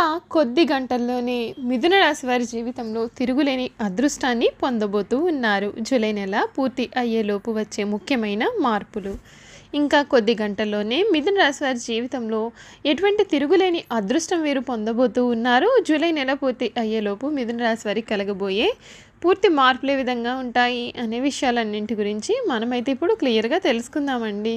ఇంకా కొద్ది గంటల్లోనే మిథున రాశి వారి జీవితంలో తిరుగులేని అదృష్టాన్ని పొందబోతూ ఉన్నారు. జూలై నెల పూర్తి అయ్యేలోపు వచ్చే ముఖ్యమైన మార్పులు. ఇంకా కొద్ది గంటల్లోనే మిథున రాశి వారి జీవితంలో ఎటువంటి తిరుగులేని అదృష్టం వీరు పొందబోతూ ఉన్నారు. జూలై నెల పూర్తి అయ్యేలోపు మిథున రాశి వారికి కలగబోయే పూర్తి మార్పులే విధంగా ఉంటాయి అనే విషయాలన్నింటి గురించి మనమైతే ఇప్పుడు క్లియర్గా తెలుసుకుందామండి.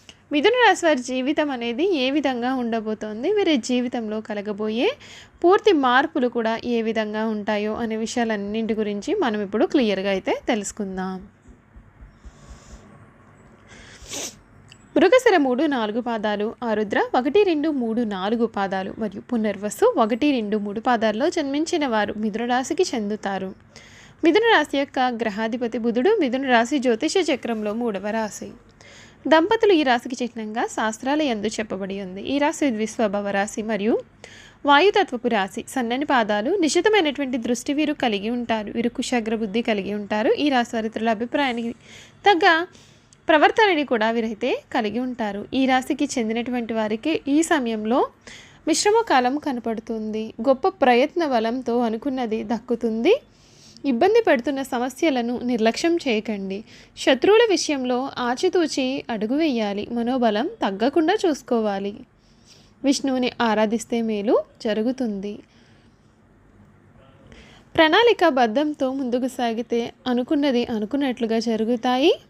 మిథున రాశి వారి జీవితం అనేది ఏ విధంగా ఉండబోతోంది? వీరి జీవితంలో కలగబోయే పూర్తి మార్పులు కూడా ఏ విధంగా ఉంటాయో అనే విషయాలన్నింటి గురించి మనం ఇప్పుడు క్లియర్గా అయితే తెలుసుకుందాం. మృగశిర మూడు నాలుగు పాదాలు ఆరుద్ర ఒకటి రెండు మూడు నాలుగు పాదాలు మరియు పునర్వసు ఒకటి రెండు మూడు పాదాల్లో జన్మించిన వారు మిథున రాశికి చెందుతారు. మిథున రాశి యొక్క గ్రహాధిపతి బుధుడు మిథున రాశి జ్యోతిష చక్రంలో మూడవ రాశి. దంపతులు ఈ రాశికి చిహ్నంగా శాస్త్రాల ఎందు చెప్పబడి ఉంది. ఈ రాశి విశ్వభవ రాశి మరియు వాయుతత్వపు రాశి. సన్నని పాదాలు నిశితమైనటువంటి దృష్టి వీరు కలిగి ఉంటారు. వీరు కుశాగ్ర బుద్ధి కలిగి ఉంటారు. ఈ రాశి వారితుల అభిప్రాయానికి తగ్గ ప్రవర్తనని కూడా వీరైతే కలిగి ఉంటారు. ఈ రాశికి చెందినటువంటి వారికి ఈ సమయంలో మిశ్రమ కాలం కనపడుతుంది. గొప్ప ప్రయత్న బలంతో అనుకున్నది దక్కుతుంది. ఇబ్బంది పెడుతున్న సమస్యలను నిర్లక్ష్యం చేయకండి. శత్రువుల విషయంలో ఆచితూచి అడుగు వేయాలి. మనోబలం తగ్గకుండా చూసుకోవాలి. విష్ణువుని ఆరాధిస్తే మేలు జరుగుతుంది. ప్రణాళిక బద్ధంతో ముందుకు సాగితే అనుకున్నది అనుకున్నట్లుగా జరుగుతాయి.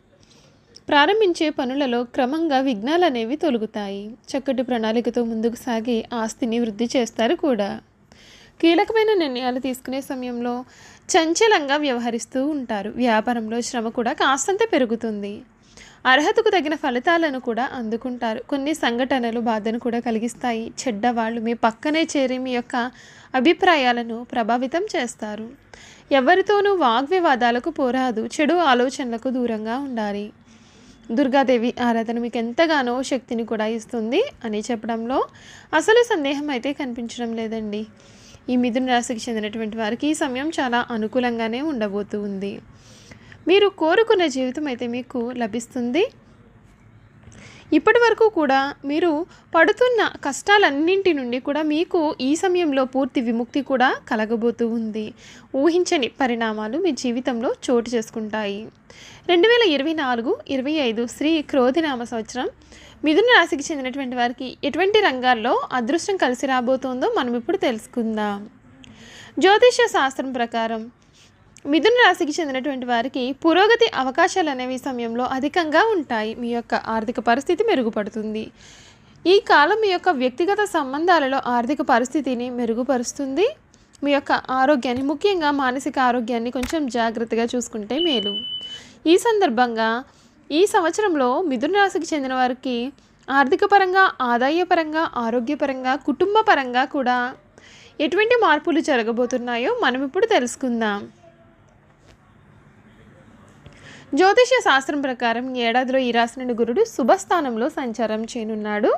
ప్రారంభించే పనులలో క్రమంగా విఘ్నాలు అనేవి తొలుగుతాయి. చక్కటి ప్రణాళికతో ముందుకు సాగి ఆస్తిని వృద్ధి చేస్తారు కూడా. కీలకమైన నిర్ణయాలు తీసుకునే సమయంలో చంచలంగా వ్యవహరిస్తూ ఉంటారు. వ్యాపారంలో శ్రమ కూడా కాస్తంత పెరుగుతుంది. అర్హతకు తగిన ఫలితాలను కూడా అందుకుంటారు. కొన్ని సంఘటనలు బాధను కూడా కలిగిస్తాయి. చెడ్డవాళ్ళు మీ పక్కనే చేరి మీ యొక్క అభిప్రాయాలను ప్రభావితం చేస్తారు. ఎవరితోనూ వాగ్వివాదాలకు పోరాదు. చెడు ఆలోచనలకు దూరంగా ఉండాలి. దుర్గాదేవి ఆరాధన మీకు ఎంతగానో శక్తిని కూడా ఇస్తుంది అని చెప్పడంలో అసలు సందేహం అయితే కనిపించడం లేదండి. ఈ మిథున రాశికి చెందినటువంటి వారికి ఈ సమయం చాలా అనుకూలంగానే ఉండబోతూ ఉంది. మీరు కోరుకున్న జీవితం అయితే మీకు లభిస్తుంది. ఇప్పటి వరకు కూడా మీరు పడుతున్న కష్టాలన్నింటి నుండి కూడా మీకు ఈ సమయంలో పూర్తి విముక్తి కూడా కలగబోతూ ఉంది. ఊహించని పరిణామాలు మీ జీవితంలో చోటు చేసుకుంటాయి. రెండు వేల ఇరవై నాలుగు ఇరవై ఐదు శ్రీ క్రోధినామ సంవత్సరం మిథున రాశికి చెందినటువంటి వారికి ఎటువంటి రంగాల్లో అదృష్టం కలిసి రాబోతోందో మనం ఇప్పుడు తెలుసుకుందాం. జ్యోతిష శాస్త్రం ప్రకారం మిథున రాశికి చెందినటువంటి వారికి పురోగతి అవకాశాలు అనేవి సమయంలో అధికంగా ఉంటాయి. మీ యొక్క ఆర్థిక పరిస్థితి మెరుగుపడుతుంది. ఈ కాలం మీ యొక్క వ్యక్తిగత సంబంధాలలో ఆర్థిక పరిస్థితిని మెరుగుపరుస్తుంది. మీ యొక్క ఆరోగ్యాన్ని ముఖ్యంగా మానసిక ఆరోగ్యాన్ని కొంచెం జాగ్రత్తగా చూసుకుంటే మేలు. ఈ సందర్భంగా ఈ సంవత్సరంలో మిథున రాశికి చెందిన వారికి ఆర్థిక పరంగా ఆదాయపరంగా ఆరోగ్యపరంగా కుటుంబ పరంగా కూడా ఎటువంటి మార్పులు జరగబోతున్నాయో మనం ఇప్పుడు తెలుసుకుందాం. జ్యోతిష్య శాస్త్రం ప్రకారం ఈ ఏడాదిలో ఈ రాశి నుండి గురుడు శుభస్థానంలో సంచారం చేయనున్నాడు.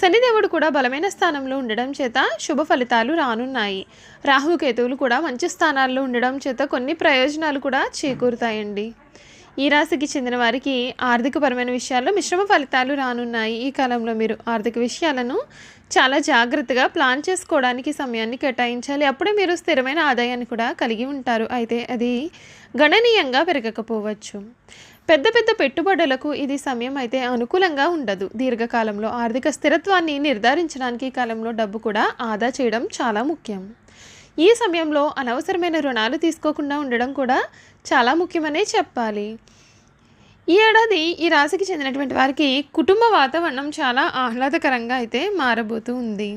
శనిదేవుడు కూడా బలమైన స్థానంలో ఉండడం చేత శుభ ఫలితాలు రానున్నాయి. రాహుకేతువులు కూడా మంచి స్థానాల్లో ఉండడం చేత కొన్ని ప్రయోజనాలు కూడా చేకూరుతాయండి. ఈ రాశికి చెందిన వారికి ఆర్థికపరమైన విషయాల్లో మిశ్రమ ఫలితాలు రానున్నాయి. ఈ కాలంలో మీరు ఆర్థిక విషయాలను చాలా జాగ్రత్తగా ప్లాన్ చేసుకోవడానికి సమయాన్ని కేటాయించాలి. అప్పుడే మీరు స్థిరమైన ఆదాయాన్ని కూడా కలిగి ఉంటారు. అయితే అది గణనీయంగా పెరగకపోవచ్చు. పెద్ద పెద్ద పెట్టుబడులకు ఇది సమయం అయితే అనుకూలంగా ఉండదు. దీర్ఘకాలంలో ఆర్థిక స్థిరత్వాన్ని నిర్ధారించడానికి ఈ కాలంలో డబ్బు కూడా ఆదా చేయడం చాలా ముఖ్యం. ఈ సమయంలో అనవసరమైన రుణాలు తీసుకోకుండా ఉండడం కూడా చాలా ముఖ్యమనే చెప్పాలి. ఈ ఏడాది ఈ రాశికి చెందినటువంటి వారికి కుటుంబ వాతావరణం చాలా ఆహ్లాదకరంగా అయితే మారబోతూ ఉంది.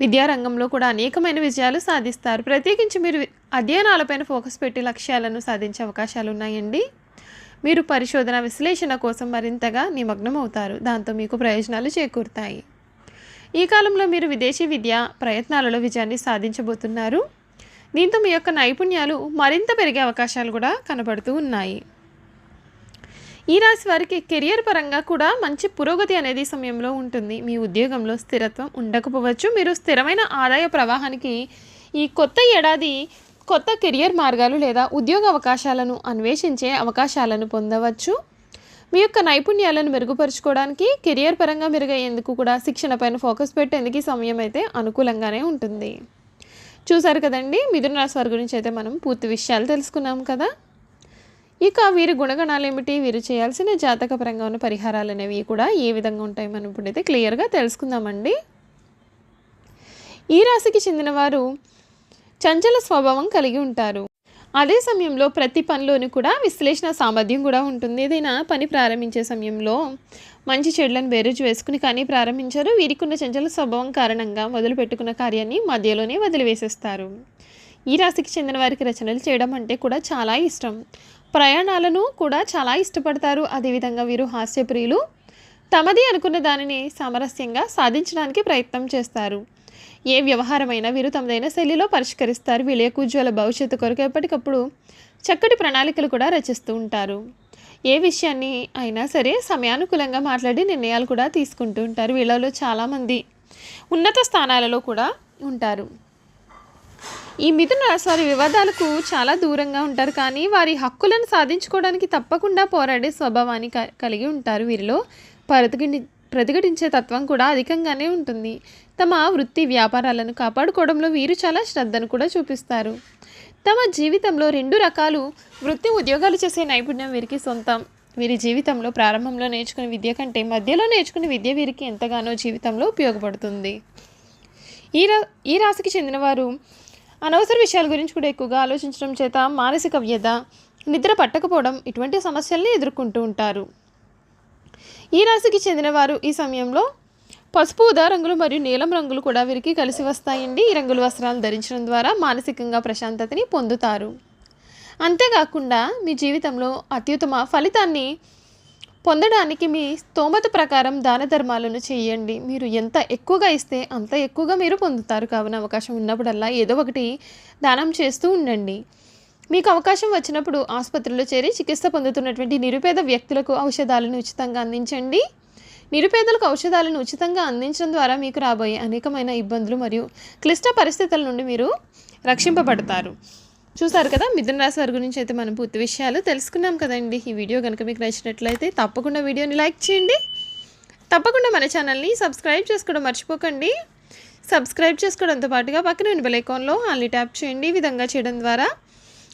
విద్యారంగంలో కూడా అనేకమైన విజయాలు సాధిస్తారు. ప్రత్యేకించి మీరు అధ్యయనాలపైన ఫోకస్ పెట్టి లక్ష్యాలను సాధించే అవకాశాలు ఉన్నాయండి. మీరు పరిశోధన విశ్లేషణ కోసం మరింతగా నిమగ్నం అవుతారు దాంతో మీకు ప్రయోజనాలు చేకూరుతాయి. ఈ కాలంలో మీరు విదేశీ విద్య ప్రయత్నాలలో విజయాన్ని సాధించబోతున్నారు. దీంతో మీ యొక్క నైపుణ్యాలు మరింత పెరిగే అవకాశాలు కూడా కనబడుతూ ఉన్నాయి. ఈ రాశి వారికి కెరియర్ పరంగా కూడా మంచి పురోగతి అనేది సమయంలో ఉంటుంది. మీ ఉద్యోగంలో స్థిరత్వం ఉండకపోవచ్చు. మీరు స్థిరమైన ఆదాయ ప్రవాహానికి ఈ కొత్త ఏడాది కొత్త కెరియర్ మార్గాలు లేదా ఉద్యోగ అవకాశాలను అన్వేషించే అవకాశాలను పొందవచ్చు. మీ యొక్క నైపుణ్యాలను మెరుగుపరుచుకోవడానికి కెరియర్ పరంగా మెరుగయ్యేందుకు కూడా శిక్షణ పైన ఫోకస్ పెట్టేందుకు ఈ సమయం అయితే అనుకూలంగానే ఉంటుంది. చూసారు కదండి మిథున రాశి వారి గురించి అయితే మనం పూర్తి విషయాలు తెలుసుకున్నాం కదా. ఇక వీరి గుణగణాలు ఏమిటి వీరు చేయాల్సిన జాతక పరంగా ఉన్న పరిహారాలు అనేవి కూడా ఏ విధంగా ఉంటాయి మనం ఇప్పుడైతే క్లియర్గా తెలుసుకుందామండి. ఈ రాశికి చెందిన వారు చంచల స్వభావం కలిగి ఉంటారు. అదే సమయంలో ప్రతి పనిలోని కూడా విశ్లేషణ సామర్థ్యం కూడా ఉంటుంది. ఏదైనా పని ప్రారంభించే సమయంలో మంచి చెడులను బేరేజ్ వేసుకుని కానీ ప్రారంభించారు. వీరికి ఉన్న చంచల స్వభావం కారణంగా మొదలు పెట్టుకున్న కార్యాన్ని మధ్యలోనే వదిలివేసేస్తారు. ఈ రాశికి చెందిన వారికి రచనలు చేయడం అంటే కూడా చాలా ఇష్టం. ప్రయాణాలను కూడా చాలా ఇష్టపడతారు. అదేవిధంగా వీరు హాస్యప్రియులు తమది అనుకున్న దానిని సామరస్యంగా సాధించడానికి ప్రయత్నం చేస్తారు. ఏ వ్యవహారమైనా వీరు తమదైన శైలిలో పరిష్కరిస్తారు. వీళ్ళ యొక్క ఉజ్వల భవిష్యత్తు కొరకు ఎప్పటికప్పుడు చక్కటి ప్రణాళికలు కూడా రచిస్తూ ఉంటారు. ఏ విషయాన్ని అయినా సరే సమయానుకూలంగా మాట్లాడి నిర్ణయాలు కూడా తీసుకుంటూ ఉంటారు. వీళ్ళలో చాలామంది ఉన్నత స్థానాలలో కూడా ఉంటారు. ఈ మిథున రాశి వారి వివాదాలకు చాలా దూరంగా ఉంటారు. కానీ వారి హక్కులను సాధించుకోవడానికి తప్పకుండా పోరాడే స్వభావాన్ని క- కలిగి ఉంటారు. వీరిలో ప్రతిఘటి ప్రతిఘటించే తత్వం కూడా అధికంగానే ఉంటుంది. తమ వృత్తి వ్యాపారాలను కాపాడుకోవడంలో వీరు చాలా శ్రద్ధను కూడా చూపిస్తారు. తమ జీవితంలో రెండు రకాలు వృత్తి ఉద్యోగాలు చేసే నైపుణ్యం వీరికి సొంతం. వీరి జీవితంలో ప్రారంభంలో నేర్చుకునే విద్య కంటే మధ్యలో నేర్చుకునే విద్య వీరికి ఎంతగానో జీవితంలో ఉపయోగపడుతుంది. ఈ రా ఈ రాశికి చెందినవారు అనవసర విషయాల గురించి కూడా ఎక్కువగా ఆలోచించడం చేత మానసిక వ్యధ నిద్ర పట్టకపోవడం ఇటువంటి సమస్యల్ని ఎదుర్కొంటూ ఉంటారు. ఈ రాశికి చెందినవారు ఈ సమయంలో పసుపు ఉదా రంగులు మరియు నీలం రంగులు కూడా వీరికి కలిసి వస్తాయండి. ఈ రంగుల వస్త్రాలు ధరించడం ద్వారా మానసికంగా ప్రశాంతతని పొందుతారు. అంతేకాకుండా మీ జీవితంలో అత్యుత్తమ ఫలితాన్ని పొందడానికి మీ స్తోమత ప్రకారం దాన ధర్మాలను చేయండి. మీరు ఎంత ఎక్కువగా ఇస్తే అంత ఎక్కువగా మీరు పొందుతారు. కావున అవకాశం ఉన్నప్పుడల్లా ఏదో ఒకటి దానం చేస్తూ ఉండండి. మీకు అవకాశం వచ్చినప్పుడు ఆసుపత్రిలో చేరి చికిత్స పొందుతున్నటువంటి నిరుపేద వ్యక్తులకు ఔషధాలను ఉచితంగా అందించండి. నిరుపేదలకు ఔషధాలను ఉచితంగా అందించడం ద్వారా మీకు రాబోయే అనేకమైన ఇబ్బందులు మరియు క్లిష్ట పరిస్థితుల నుండి మీరు రక్షింపబడతారు. చూసారు కదా మిథున రాశి వారి గురించి అయితే మనం పూర్తి విషయాలు తెలుసుకున్నాం కదండి. ఈ వీడియో కనుక మీకు నచ్చినట్లయితే తప్పకుండా వీడియోని లైక్ చేయండి. తప్పకుండా మన ఛానల్ని సబ్స్క్రైబ్ చేసుకోవడం మర్చిపోకండి. సబ్స్క్రైబ్ చేసుకోవడంతో పాటుగా పక్కన ఉన్న బెల్ ఐకాన్లో ట్యాప్ చేయండి. ఈ విధంగా చేయడం ద్వారా